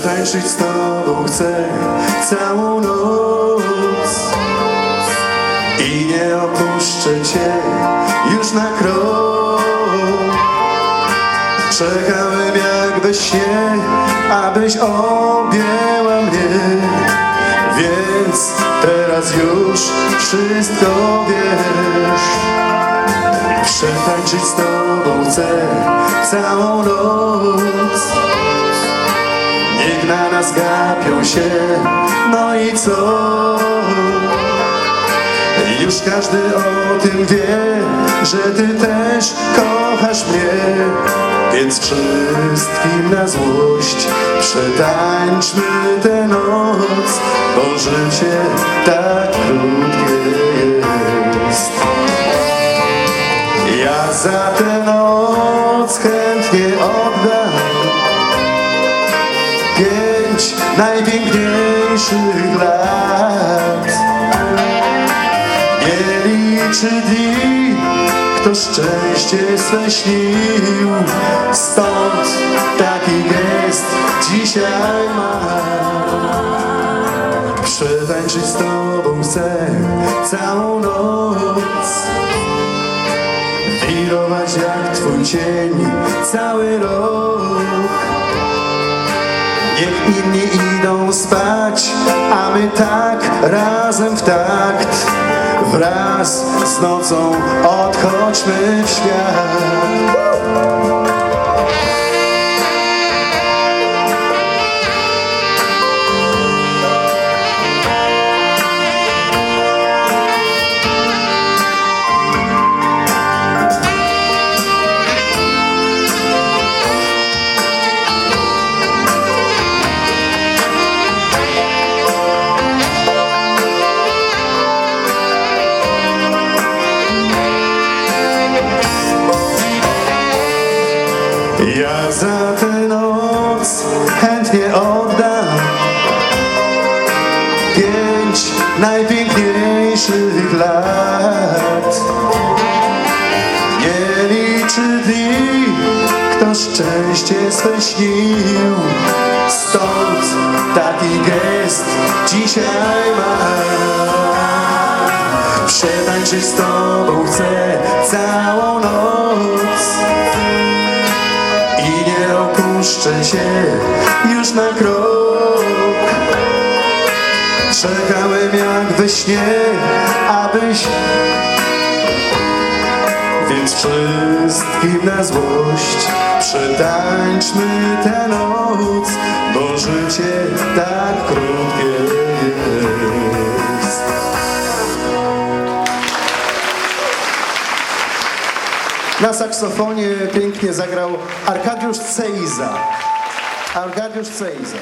Przetańczyć z tobą chcę całą noc. I nie opuszczę cię już na krok. Czekałem jak we śnie, abyś objęła mnie. Więc teraz już wszystko wiesz. Przetańczyć z tobą chcę całą noc na nas gapią się, no i co? Już każdy o tym wie, że ty też kochasz mnie. Więc wszystkim na złość przetańczmy tę noc Bo życie tak krótkie jest. Ja za tę noc chętnie oddam Pięć najpiękniejszych lat. Nie liczy dni, kto szczęście swe śnił. Stąd taki gest dzisiaj mam. Przetańczyć z tobą chcę całą noc. Wirować jak twój cień cały rok inni idą spać, a my tak razem w takt. Wraz z nocą odchodźmy w świat Ja za tę noc chętnie oddam Pięć najpiękniejszych lat. Nie liczy dni, kto szczęście swe śnił Stąd taki gest dzisiaj mam. Przetańczyć z tobą chcę całą opuszczę cię już na krok. Czekałem jak we śnie, abyś Więc wszystkim na złość Przetańczmy tę noc Na saksofonie pięknie zagrał Arkadiusz Cejza. Arkadiusz Cejza.